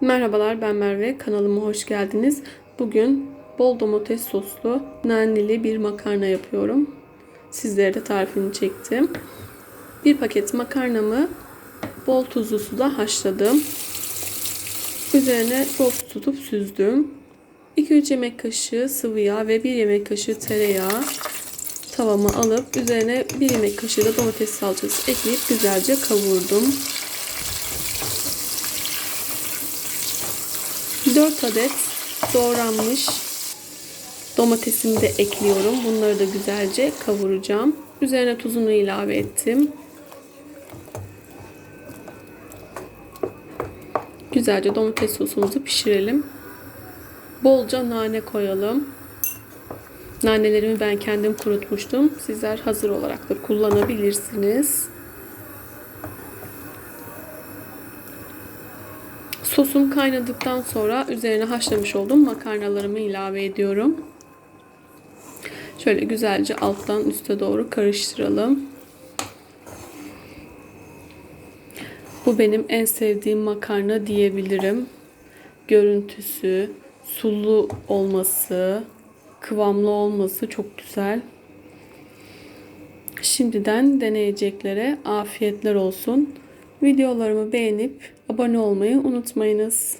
Merhabalar ben Merve kanalıma hoş geldiniz. Bugün bol domates soslu naneli bir makarna yapıyorum. Sizlere de tarifini çektim. Bir paket makarnamı bol tuzlu suda haşladım. Üzerine soft tutup süzdüm. 2-3 yemek kaşığı sıvı yağ ve 1 yemek kaşığı tereyağı tavama alıp üzerine 1 yemek kaşığı da domates salçası ekleyip güzelce kavurdum. 4 adet doğranmış domatesimi de ekliyorum. Bunları da güzelce kavuracağım. Üzerine tuzunu ilave ettim. Güzelce domates sosumuzu pişirelim. Bolca nane koyalım. Nanelerimi ben kendim kurutmuştum. Sizler hazır olarak da kullanabilirsiniz. Sosum kaynadıktan sonra üzerine haşlamış olduğum makarnalarımı ilave ediyorum. Şöyle güzelce alttan üste doğru karıştıralım. Bu benim en sevdiğim makarna diyebilirim. Görüntüsü, sulu olması, kıvamlı olması çok güzel. Şimdiden deneyeceklere afiyetler olsun. Videolarımı beğenip abone olmayı unutmayınız.